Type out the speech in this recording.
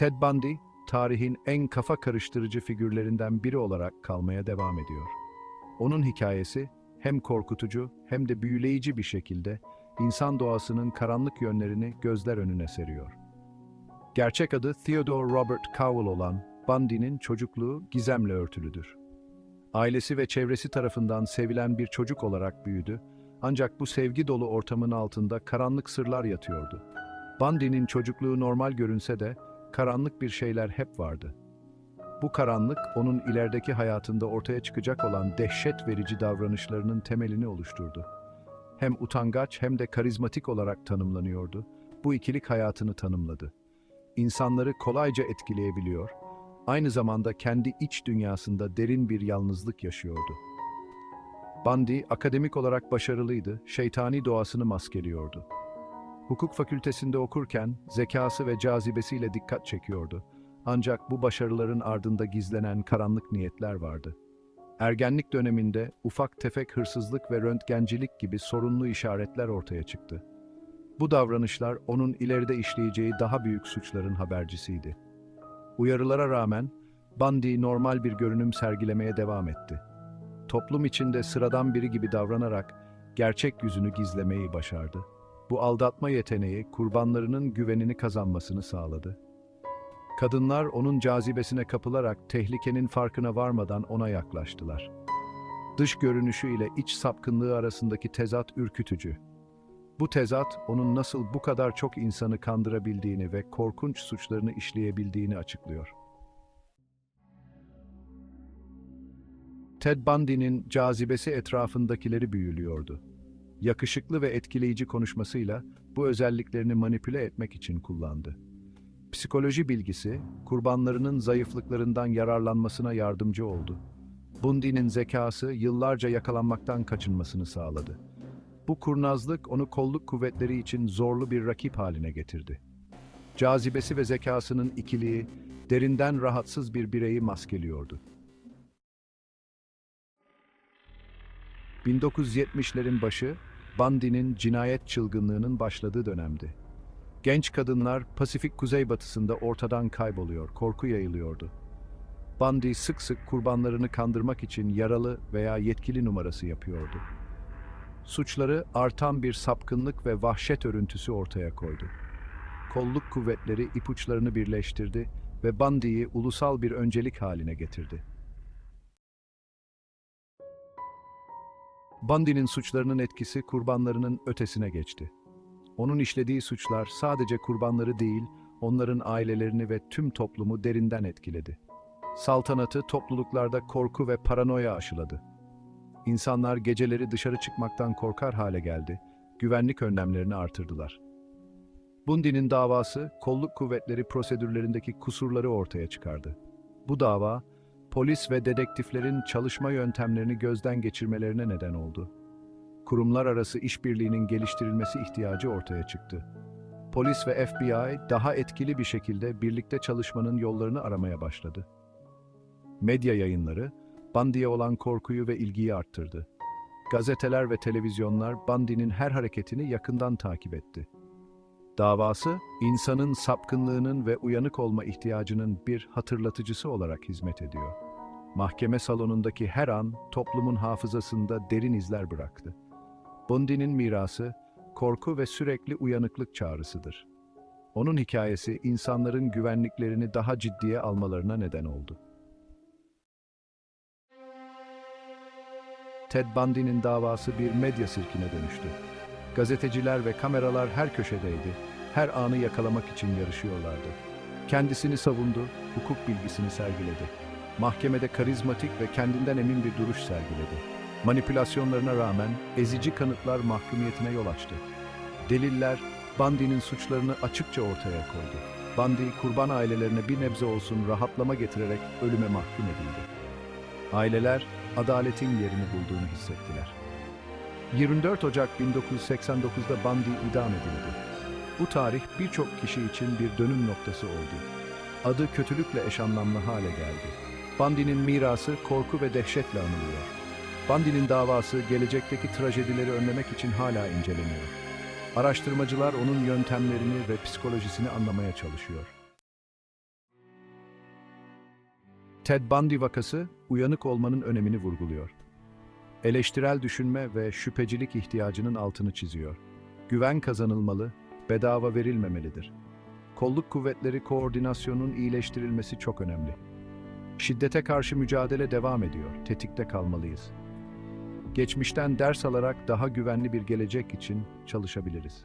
Ted Bundy, tarihin en kafa karıştırıcı figürlerinden biri olarak kalmaya devam ediyor. Onun hikayesi hem korkutucu hem de büyüleyici bir şekilde insan doğasının karanlık yönlerini gözler önüne seriyor. Gerçek adı Theodore Robert Cowell olan Bundy'nin çocukluğu gizemle örtülüdür. Ailesi ve çevresi tarafından sevilen bir çocuk olarak büyüdü ancak bu sevgi dolu ortamın altında karanlık sırlar yatıyordu. Bundy'nin çocukluğu normal görünse de karanlık bir şeyler hep vardı. Bu karanlık onun ilerideki hayatında ortaya çıkacak olan dehşet verici davranışlarının temelini oluşturdu. Hem utangaç hem de karizmatik olarak tanımlanıyordu. Bu ikilik hayatını tanımladı. İnsanları kolayca etkileyebiliyor, aynı zamanda kendi iç dünyasında derin bir yalnızlık yaşıyordu. Bundy akademik olarak başarılıydı, şeytani doğasını maskeliyordu. Hukuk fakültesinde okurken zekası ve cazibesiyle dikkat çekiyordu. Ancak bu başarıların ardında gizlenen karanlık niyetler vardı. Ergenlik döneminde ufak tefek hırsızlık ve röntgencilik gibi sorunlu işaretler ortaya çıktı. Bu davranışlar onun ileride işleyeceği daha büyük suçların habercisiydi. Uyarılara rağmen Bundy normal bir görünüm sergilemeye devam etti. Toplum içinde sıradan biri gibi davranarak gerçek yüzünü gizlemeyi başardı. Bu aldatma yeteneği kurbanlarının güvenini kazanmasını sağladı. Kadınlar onun cazibesine kapılarak tehlikenin farkına varmadan ona yaklaştılar. Dış görünüşü ile iç sapkınlığı arasındaki tezat ürkütücü. Bu tezat onun nasıl bu kadar çok insanı kandırabildiğini ve korkunç suçlarını işleyebildiğini açıklıyor. Ted Bundy'nin cazibesi etrafındakileri büyülüyordu. Yakışıklı ve etkileyici konuşmasıyla bu özelliklerini manipüle etmek için kullandı. Psikoloji bilgisi, kurbanlarının zayıflıklarından yararlanmasına yardımcı oldu. Bundy'nin zekası yıllarca yakalanmaktan kaçınmasını sağladı. Bu kurnazlık onu kolluk kuvvetleri için zorlu bir rakip haline getirdi. Cazibesi ve zekasının ikiliği derinden rahatsız bir bireyi maskeliyordu. 1970'lerin başı, Bundy'nin cinayet çılgınlığının başladığı dönemdi. Genç kadınlar Pasifik kuzeybatısında ortadan kayboluyor, korku yayılıyordu. Bundy sık sık kurbanlarını kandırmak için yaralı veya yetkili numarası yapıyordu. Suçları artan bir sapkınlık ve vahşet örüntüsü ortaya koydu. Kolluk kuvvetleri ipuçlarını birleştirdi ve Bundy'yi ulusal bir öncelik haline getirdi. Bundy'nin suçlarının etkisi kurbanlarının ötesine geçti. Onun işlediği suçlar sadece kurbanları değil, onların ailelerini ve tüm toplumu derinden etkiledi. Saltanatı topluluklarda korku ve paranoya aşıladı. İnsanlar geceleri dışarı çıkmaktan korkar hale geldi, güvenlik önlemlerini artırdılar. Bundy'nin davası, kolluk kuvvetleri prosedürlerindeki kusurları ortaya çıkardı. Bu dava, polis ve dedektiflerin çalışma yöntemlerini gözden geçirmelerine neden oldu. Kurumlar arası işbirliğinin geliştirilmesi ihtiyacı ortaya çıktı. Polis ve FBI daha etkili bir şekilde birlikte çalışmanın yollarını aramaya başladı. Medya yayınları, Bundy'ye olan korkuyu ve ilgiyi arttırdı. Gazeteler ve televizyonlar Bundy'nin her hareketini yakından takip etti. Davası, insanın sapkınlığının ve uyanık olma ihtiyacının bir hatırlatıcısı olarak hizmet ediyor. Mahkeme salonundaki her an toplumun hafızasında derin izler bıraktı. Bundy'nin mirası, korku ve sürekli uyanıklık çağrısıdır. Onun hikayesi insanların güvenliklerini daha ciddiye almalarına neden oldu. Ted Bundy'nin davası bir medya sirkine dönüştü. Gazeteciler ve kameralar her köşedeydi, her anı yakalamak için yarışıyorlardı. Kendisini savundu, hukuk bilgisini sergiledi. Mahkemede karizmatik ve kendinden emin bir duruş sergiledi. Manipülasyonlarına rağmen ezici kanıtlar mahkumiyetine yol açtı. Deliller, Bundy'nin suçlarını açıkça ortaya koydu. Bundy, kurban ailelerine bir nebze olsun rahatlama getirerek ölüme mahkum edildi. Aileler, adaletin yerini bulduğunu hissettiler. 24 Ocak 1989'da Bundy idam edildi. Bu tarih birçok kişi için bir dönüm noktası oldu. Adı kötülükle eş anlamlı hale geldi. Bundy'nin mirası korku ve dehşetle anılıyor. Bundy'nin davası gelecekteki trajedileri önlemek için hala inceleniyor. Araştırmacılar onun yöntemlerini ve psikolojisini anlamaya çalışıyor. Ted Bundy vakası uyanık olmanın önemini vurguluyor. Eleştirel düşünme ve şüphecilik ihtiyacının altını çiziyor. Güven kazanılmalı, bedava verilmemelidir. Kolluk kuvvetleri koordinasyonun iyileştirilmesi çok önemli. Şiddete karşı mücadele devam ediyor. Tetikte kalmalıyız. Geçmişten ders alarak daha güvenli bir gelecek için çalışabiliriz.